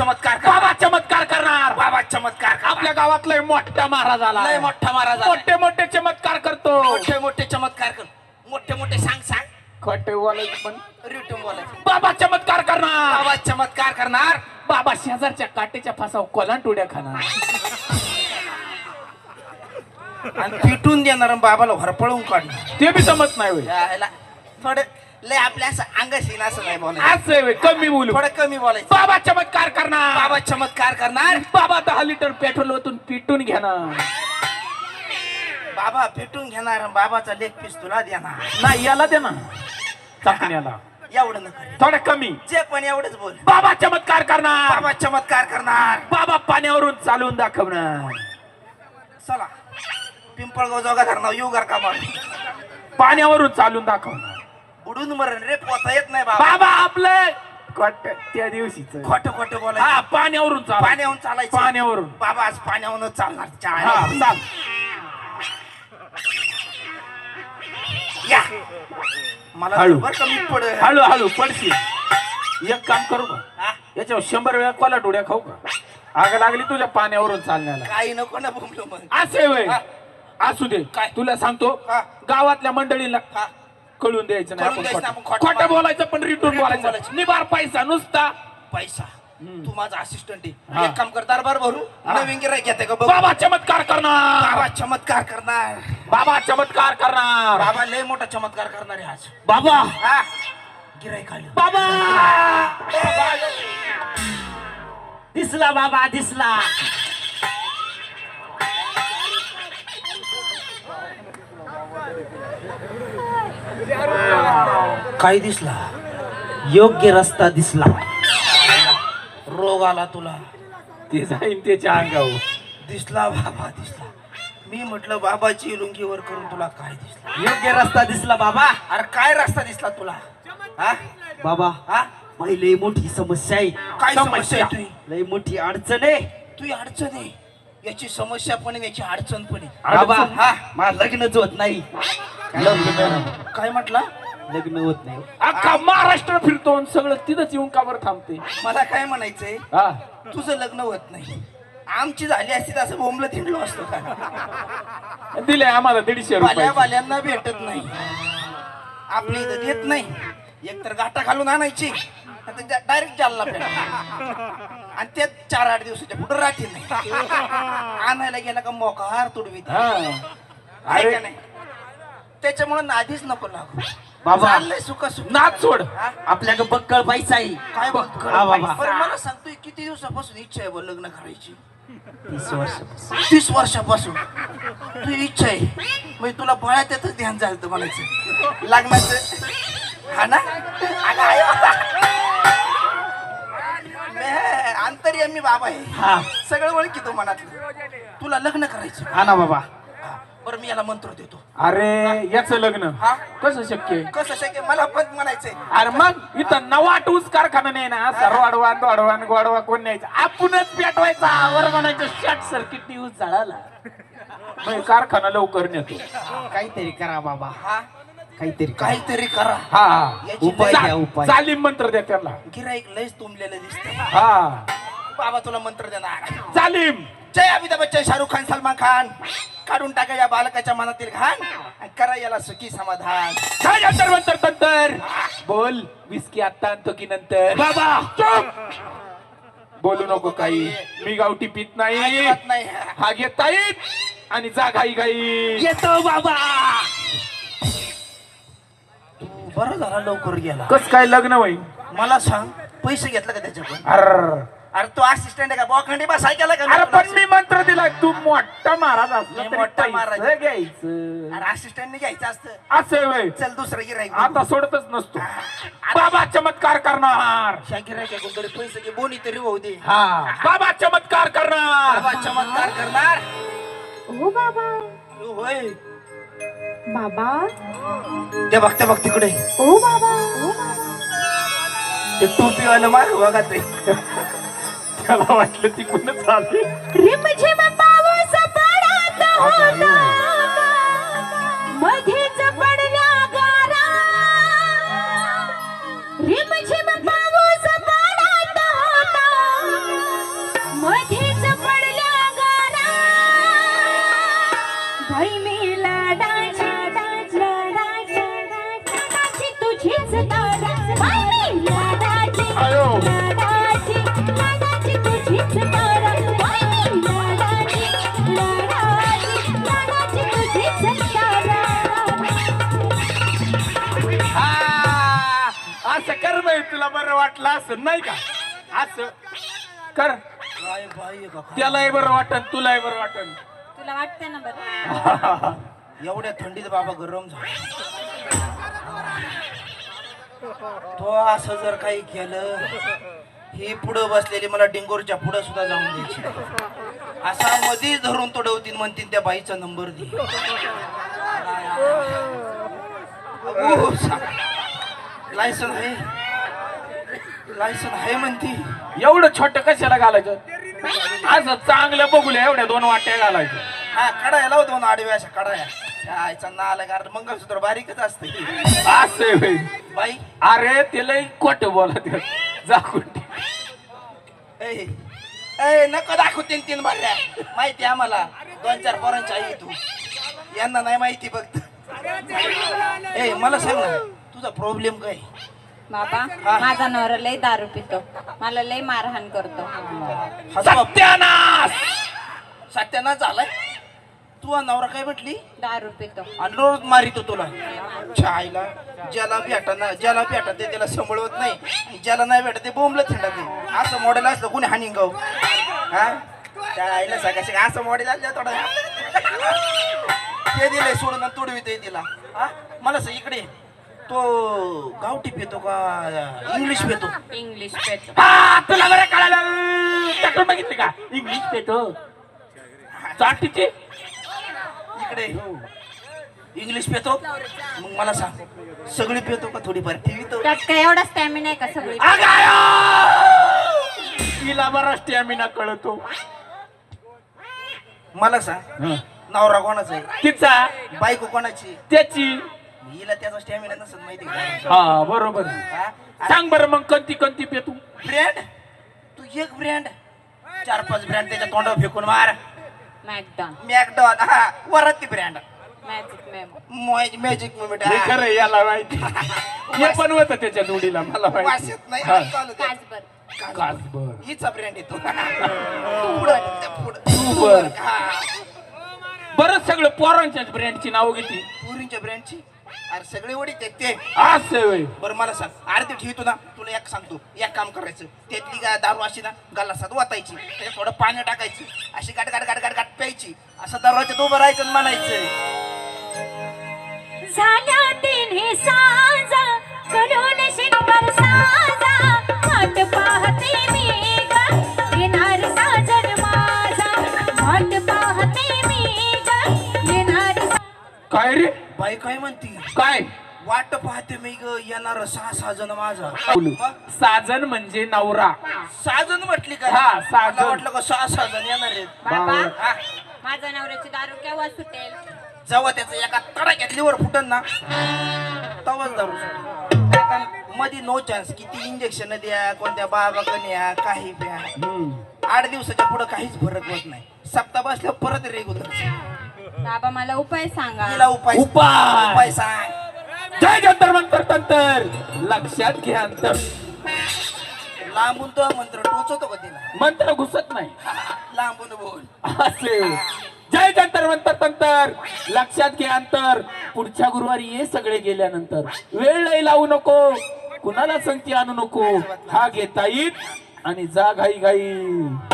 चमत्कार. बाबा चमत्कार करणार. बाबा चमत्कार. आपल्या गावात लय मोठा महाराज आला. लय मोठा महाराज. मोठे मोठे चमत्कार करतो. मोठे मोठे चमत्कार कर. मोठे मोठे सांग सांग. खोटे बोलायचं पण. रिटर्न बोलायचं. बाबा चमत्कार करणार. बाबा चमत्कार करणार. बाबा शेजारच्या काटेच्या फासावर कोलांटुड्या खाणार. आणि पिटून देणार बाबाला भरपळून काढणार. ते बी जमत नाही थोडं लय आपल्या असं अंगाशीन असं नाही बोलायचं. असं होय, कमी बोलू. थोडं कमी बोलायचं. बाबा चमत्कार करणार. बाबा चमत्कार करणार. बाबा दहा लिटर पेट्रोल ओतून पिटून घेणार. बाबा पेटून घेणार आणि बाबाचा लेग पीस तुला देणार. नाही याला दे ना चाकण्याला एवढं नको. थोडं कमी. जे पण एवढंच बोल. बाबा चमत्कार करणार. बाबा चमत्कार करणार. बाबा पाण्यावरून चालवून दाखवणार. चला. पिंपळगाव जोगा धरणार येऊ घर का पाण्यावरून चालून दाखवणार. बुडून मरण रे पोता येत नाही बाबा. बाबा आपलं खोट त्या दिवशीच. खोट खोट बोलायचं. हा पाण्यावरून चाल पाण्याहून चालायचं. पाण्यावरून. बाबा आज पाण्याहून चालणार हा चाल. चाल या. मला हळू. बरं कमी पड. हळू हळू पडशील एक काम करू का? याच्यावर शंभर वेळा कोला टोड्या खाऊ का? आग लागली तुझ्या पाण्यावरून चालण्याला. काही नको ना मग. असे वय हा. असू दे. काय? तुला सांगतो हा. गावातल्या मंडळीला हा. कळून द्यायचं नाही कळून आपण द्यायचं नाही, आपण खोटं. खोटं खोटं बोलायचं पण रिटून बोलायचं. बोलायचं. निबार पैसा नुसता. पैसा. तू माझा असिस्टंट हा. आहे एक काम कर दरबार भरू. हा. नवीन गिरायक येते का बघ. बाबा चमत्कार करणार. बाबा चमत्कार करणार. बाबा चमत्कार करणार. बाबा लय मोठा चमत्कार करणार आहे आज. बाबा. हा. आलं. बाबा दिसला बाबा दिसला. काय दिसला? योग्य रस्ता दिसला. रोग आला तुला. ते जाईन त्याच्या अंगावर. दिसला बाबा दिसला. मी म्हटलं बाबाची लुंगीवर करून तुला काय दिसला? योग्य रस्ता दिसला बाबा. अरे काय रस्ता दिसला तुला? हा? बाबा हा? माझी लई मोठी समस्या आहे. काय समस्या? आहे तुझी? लई मोठी अडचण आहे. तुझी अडचण आहे? याची समस्या पण आहे याची अडचण पण आहे. बाबा? हा? मला लग्नच होत नाही. काय म्हटलं? लग्न होत नाही. अख्खा महाराष्ट्र फिरतो आणि सगळं तिथंच येऊन कावर थांबते. मला काय म्हणायचंय? हा. तुझं लग्न होत नाही. आमची झाली असती तर असं बोंबलं थिंडलो असतो का? दिले आम्हाला दीडशे रुपये बाल्यांना भेटत नाही. आपली इथं देत नाही. एकतर गाठा घालून आणायची डायरेक्ट जालना पेट आणि त्यात चार आठ दिवसाच्या पुढे राहते नाही. आणायला गेला का मोकार तुडवी हा. आहे अरे. का नाही? त्याच्यामुळे नादीच नको लागू. बाबा. चाललंय सुख सुख नाच सोड? आपल्याकडे बक्कळ पैसा आहे. काय हा बाबा. बरं मला सांगतोय किती दिवसापासून इच्छा आहे लग्न करायची? तीस वर्ष तीस वर्षापासून. तुझी इच्छा आहे. म्हणजे तुला बळ्यात येतच ध्यान झालं म्हणायचं. लग्नाचं. हा ना? अगं बाबा. मे- अंतर्यामी बाबा आहे. हा. सगळं ओळखी तो मनातलं. तुला लग्न करायचं. हा ना बाबा. बरं मी याला मंत्र देतो. अरे याच लग्न. हा? कसं शक्य आहे? कसं शक्य मला पण म्हणायचंय. अरे मग इथं नवाट ऊस कारखाना नाही ना? सरवाडवा दोडवान गोडवा कोण न्यायचा? आपणच पेटवायचा. वर म्हणायचं शॉर्ट सर्किट ऊस झाडाला मग कारखाना लवकर नेतो. काहीतरी करा बाबा. हा? काहीतरी करा. काहीतरी करा. हा. हा. याची उपाय चा- द्या उपाय. चालीम मंत्र द्या त्याला गिराईक लयच तुंबलेलं दिसतं हा. बाबा तुला मंत्र देणार. चालीम जय अमिताभ बच्चन शाहरुख खान सलमान खान. काढून टाका या बालकाच्या मनातील घाण आणि करा याला सुखी समाधान. काय बोल विस्की आता आणतो की नंतर? बाबा! चुप! बोलू नको काही. मी गावठी पित नाही. अजिबात नाही. हा घेता येईल आणि जा घाई घाई. येतो बाबा! तू बरं झाला लवकर गेला. कस काय लग्न होईल? मला सांग पैसे घेतलं का त्याच्याकडून? अरे अरे तू असिस्टंट आहे का? बोखंडी बस ऐकायला का? अरे पण मी मंत्र दिला तू मोठा महाराज असला मी तरी मोठा पैसे. घ्यायचं. अरे असिस्टंटने घ्यायचं असतं. असे वय चल दुसरं गिराईक आता सोडतच नसतो. बाबा चमत्कार करणार. गिराईक तरी पैसे घे बोनी तरी होऊ दे. हा. बाबा चमत्कार करणार. बाबा चमत्कार करणार. ओ बाबा. तू होय. बाबा. ते बघते बघ तिकडे. ओ बाबा. ओ बाबा ते टोपीवालं माग बघा ते. त्याला वाटलं तिकडूनच आली रिमझिम पाऊस पडत होता. तुला बरं वाटलं असं नाही का? असं. कर? त्यालाही बरं वाटन तुलाही बरं वाटन. तुला वाटतंय ना बरं? एवढ्या थंडीत बाबा गरम झाला. तो असं जर काही केलं ही पुढं बसलेली मला डिंगोरच्या पुढं सुद्धा जाऊन द्यायची. असा मध्येच धरून तोडवतील म्हणतील त्या बाईचा नंबर दे. लायसन आहे? लायसन आहे म्हणती. एवढं छोट कशाला घालायचं? असं चांगलं बघूया एवढ्या दोन वाट्या घालायचं. हा कडाया लाव दोन आडव्या अशा कडाया नाला कारण मंगळसूत्र बारीकच असते असं होय. बाई. अरे तिला खोट बोलत. जा कुठे. ए ए, नको दाखवू तीन तीन बाऱ्या माहिती आम्हाला. दोन चार पोरांची आई तू. यांना नाही माहिती फक्त. ए मला सांग ना तुझा प्रॉब्लेम काय? बाबा. माझा नवरा लय दारू पितो. मला लय मारहाण करतो. सत्यानाश! सत्यानाश झालाय. तू नवरा काय म्हटली? दारू पितो. आणि रोज मारितो तुला. छायला ज्याला भेटा ना ज्याला भेटा ते त्याला सांभाळवत नाही. ज्याला नाही भेटत ते बोंबलं थंडा ते असं मॉडेल असलं कोणी हानी गाव हा? त्या आईला सगळ्याशी असं मॉडेल आलं थोडं. ते दिलंय सोडून तुडवी ते दिला. हा? मला इकडे तो गावठी पितो का? इंग्लिश पितो. इंग्लिश पेतो. हा तुला बरं कळालं. टाकून बघितली का? इंग्लिश पेतो. चाटीची इकडे. इंग्लिश पितो. मग मला सांग सगळी पितो का थोडीफार? टीव्ही तो त्यात काय एवढा स्टॅमिना आहे का सगळी! तिला बरा स्टॅमिना कळतो. मला सांग नवरा कोणाचा आहे? तिचा? बायको कोणाची? त्याची. हिला त्याचा स्टॅमिना नसत माहिती का? हा बरोबर. सांग बरं मग कोणती कोणती पेतू ब्रँड तू एक ब्रँड चार पाच ब्रँड त्याच्या तोंडावर फेकून मार. मॅकडॉन. मॅकडॉन हा वरात ती ब्रँड मॅजिक मेमो. मॅजिक मुमेंट हे. खरं याला माहिती हे पण होतं त्याच्या जोडीला मला वास माहिती नाही हा. चालू दे. हिचा ब्रँड येतो पुढं, पुढं. तूबर. हा. बरंच सगळं पोरांच्याच ब्रँडची नाव घेतली पुरींच्या ब्रँडची अरे सगळे आहेत ते. असं बरं मला सांग. अरे ते ठेवतो ना. तुला एक सांगतो. एक काम करायचं. त्यातली गा दारू अशी ना गल्लासात वाटायची त्याच्यात थोडं पाणी टाकायचं. अशी गाट गाट गाट गाट गाट प्यायची. असं दरवाजात उभं राहायचं आणि म्हणायचं. झाल्या तिन्ही साजा. करून शिंगर साजा. वाट पाहते मी काय रे? बाई काय म्हणती? काय? वाट पाहते मी ग येणार सहा जण माझा. बोलू. मग? साजन म्हणजे नवरा. सहा जण म्हटली का हा, मला जण. वाटलं का सहा जण येणार आहेत. बाबा हा. माझ्या नवऱ्याची दारू केव्हा सुटेल? जेव्हा त्याचं एका तडाक्यात लिव्हर फुटन ना तेव्हाच दारू सुटेल. बाबा मध्ये नो चान्स किती इंजेक्शन द्या कोणत्या बाबाकडे या काही प्या. हम्म. आठ दिवसाच्या पुढे काहीच फरक होत नाही. सप्ताह बसल्यावर परत रेग्युलर बाबा मला उपाय सांगा. तिला उपाय उपाय. उपाय सांग. जय जंतर मंतर तंतर. लक्षात घ्या अंतर. लांबून तो मंत्र टोचवतो का तिला? मंत्र घुसत नाही. लांबून बोल. असे. जय जंतर मंतर तंतर. लक्षात घ्या अंतर. पुढच्या गुरुवारी ये सगळे गेल्यानंतर. वेळ नाही लावू नको. कुणाला संगती आणू नको. हा घेता येईल आणि जा घाई घाई.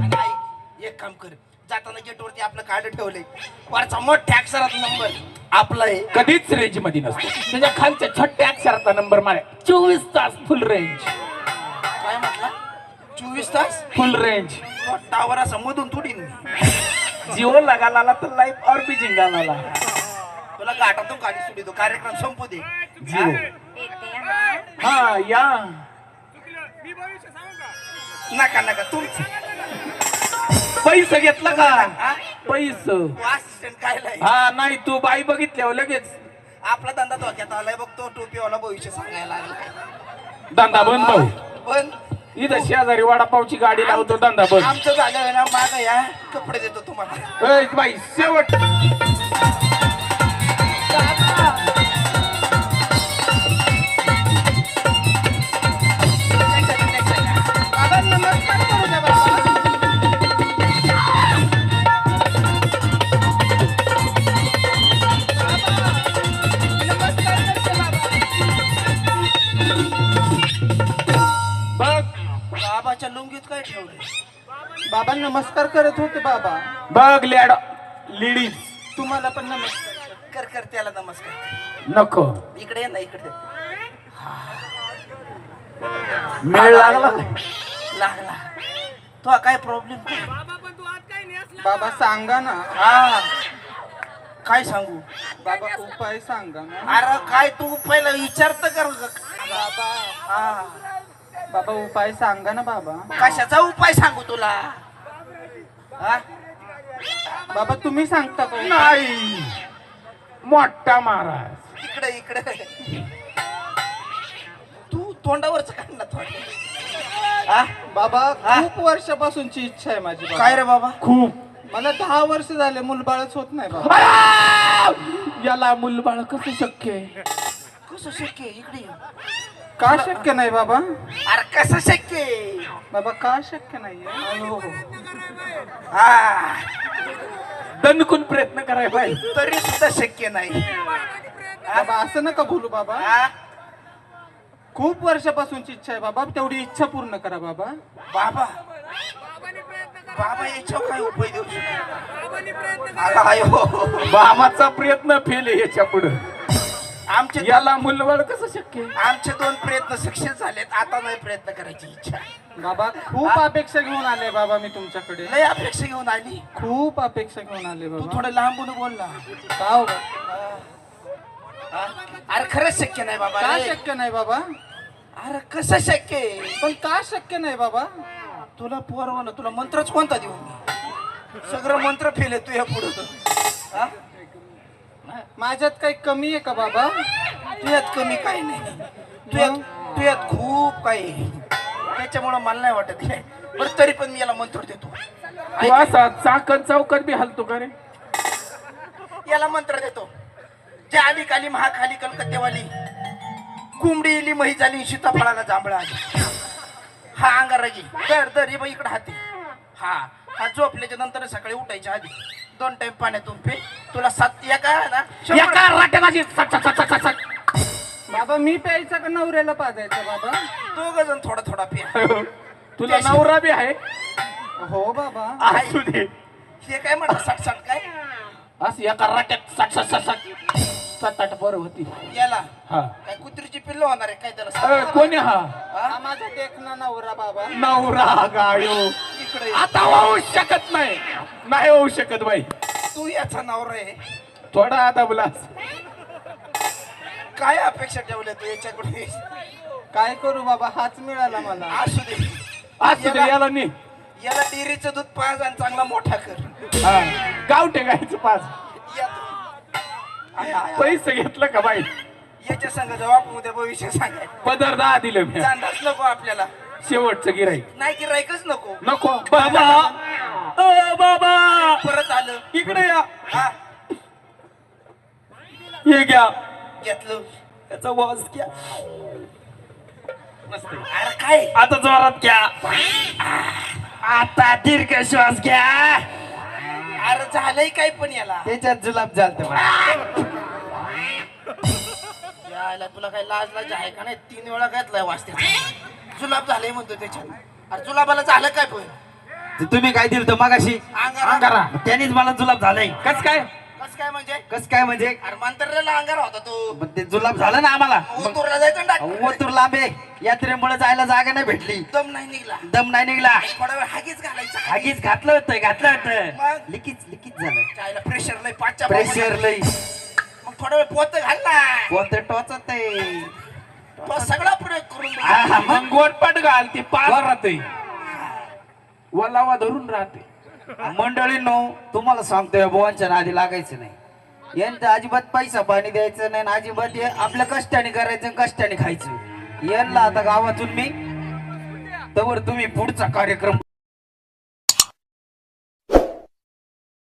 आणि एक काम कर. जाताना गेटवरती आपलं कार्ड ठेवलंय. वरचा मोठ्या अक्षरात नंबर आपला आहे. कधीच रेंजमध्ये नसतो. त्याच्या खालच्या छोट्या अक्षराचा नंबर मारे चोवीस तास फुल रेंज काय म्हटलं? चोवीस तास? फुल रेंज टावर असा मधून तुडीन. जिओ लगाला तर लाईफ और भी जिंगाला तुला गाठातून काढी सुटी तो कार्यक्रम संपू दे. जिओ हा. हा या नका नका. तुमचं पैसे घेतला का? पैसे. तू असिस्टंट काय लाय हा नाही तू बाई बघितल्यावर लगेच. आपला धंदा धोक्यात आलाय बघ तो टोपीवाला भविष्य सांगायला लागला. धंदा बंद भाऊ. पण इथं शेजारी वडापावची गाडी लावतो धंदा बंद. आमचं झालं ना माग या कपडे देतो तुम्हाला. ए, बाई शेवट. नमस्कार करत होते बाबा. बघ लॅड लेडीज. तुम्हाला पण नमस्कार कर कर त्याला नमस्कार नको. इकडे ये ना इकडे. मेळ लागला. लागला. तो काय प्रॉब्लेम बाबा सांगा ना. हा. काय सांगू? बाबा उपाय सांगा ना. अरे काय तू पहिला विचारत कर बाबा. हा. बाबा उपाय सांगा ना बाबा. कशाचा उपाय सांगू तुला? बाबा तुम्ही सांगता का? नाही मोठा महाराज इकडे इकडे तू तोंडावरच काढ ना थोडं हा? बाबा हा? खूप वर्षापासूनची इच्छा आहे माझी बाबा. काय रे बाबा खूप मला दहा वर्ष झाले मुलबाळच होत नाही बाबा! याला मुलबाळ कसं शक्य आहे कसं शक्य आहे? इकडे ये. का शक्य नाही बाबा अरे कसं शक्य आहे? बाबा का शक्य नाहीये हा. दणकून प्रयत्न करायला पाहिजे. तरी सुद्धा शक्य नाही. बाबा असं नका बोलू बाबा. हा? खूप वर्षापासूनची इच्छा आहे बाबा. तेवढी इच्छा पूर्ण करा बाबा. बाबा. बाबा याच्यावर काय उपाय देऊ शकतो? आयो. बाबाचा प्रयत्न फेल आहे याच्यापुढे. आमचे याला मुलबाळ कसं शक्य आहे? आमचे दोन प्रयत्न सक्सेस झालेत. आता नाही प्रयत्न करायची इच्छा. बाबा खूप अपेक्षा घेऊन आले बाबा मी तुमच्याकडे. लय अपेक्षा घेऊन आली. खूप अपेक्षा घेऊन आले तू बाबा. थोडं लांबून बोल ना. का हो बा? हा? अरे खरंच शक्य नाही बाबा का रे. शक्य नाही बाबा? अरे कसं शक्य आहे? पण का शक्य नाही बाबा? तुला पोरवलं तुला मंत्रच कोणता देऊ मी? सगळं मंत्र फेल आहे तुझ्या पुढं. माझ्यात काही कमी आहे का बाबा? तुझ्यात कमी काही नाही. तुझ्यात तुझ्यात खूप काही आहे. त्याच्यामुळं मला नाही वाटत हे. बरं तरी पण मी याला मंत्र देतो. तू असा चाकण चौकत बी हलतो का रे? याला मंत्र देतो. जे आली काली महाकाली कलकत्तेवाली कुंबडी इली मही झाली सीताफळाला जांभळा आली. हा अंगाराजी. दर दर हे बघ इकडे हाती. हा हा झोपल्याच्या नंतर सकाळी उठायच्या आधी दोन टाइम पाण्यातून पे तुला सात एका ना शंभर- एका सट सट सट सट. बाबा मी प्यायचा का नवऱ्याला पाजायचा बाबा? दोघं जण थोडा थोडा पे तुला नवरा बी आहे? हो बाबा. असू दे. हे काय म्हणत सट सट काय? असं एका राट्यात सट सट सट सट. आठ बरं होती. याला? हा. काय कुत्रीची पिल्ल होणार आहे? काय त्याला अ. कोणी हा? हा? माझा देखना नवरा बाबा. नवरा गायो. इकडे ये. आता होऊ शकत नाही. नाही होऊ शकत बाई. तू याचा नवरा आहे. थोडा आता बोलास. काय अपेक्षा ठेवल्या तू याच्याकडे काय करू बाबा हाच मिळाला मला. असू दे. असू दे याला नी. याला डेअरीचं दूध पाज आणि चांगला मोठा कर. हा. गाव टेकायचं पाच. या तू. I, I, I. पैसे घेतलं का बाई? याच्या संग जबाब उद्या भविष्य सांगायचं. पदर दहा दिलं मी. चांदाच नको आपल्याला. शेवटचं गिराईक नाही की रायकच नको. नको. बाबा. ओ बाबा. परत आलं. इकडे या. हा. हे घ्या. घेतलं. याचा वास घ्या. अरे काय? आता जोरात घ्या. आता दीर्घ श्वास घ्या. अरे झालंय काय पण याला? त्याच्यात जुलाब झालत यायला तुला काही लाज लाज आहे का नाही? तीन वेळा घातलाय वाचते जुलाब झालंय म्हणतो त्याच्यात. अरे जुलाबाला झालं काय पण? तुम्ही काय दिलं मागाशी? अंगारा. अंगारा. त्यानेच मला जुलाब झालंय. कस काय? कस काय म्हणजे? कस काय म्हणजे? अरे मंत्र्याला अंगारा होता तो. पण ते जुलाब झालं ना आम्हाला. उतरला जायचं ना. ओतूर लांबे यात्रेमुळे जायला जागा नाही भेटली. दम नाही निघला. दम नाही निघला. थोडा वेळ हागीच घालायचा. हागीच घातलं होतं घातलं होतं. मग? लिकीच लिकीच झालं. जायला प्रेशर लय पाचच्या प्रेशर लई मग थोडा वेळ पोत घालला कोणतं टोचत आहे. तो सगळा प्रयोग करून बघ. हा, मग गोटपाट घाल ती पाच राहते वलावा धरून राहते. मंडळींनो तुम्हाला सांगतोय बुवांच्या नादी लागायचं नाही. यांचं अजिबात पैसा पाणी द्यायचं नाही आणि अजिबात हे आपल्या कष्टाने करायचं आणि कष्टाने खायचं. यांना आता गावातून मी तर तुम्ही पुढचा कार्यक्रम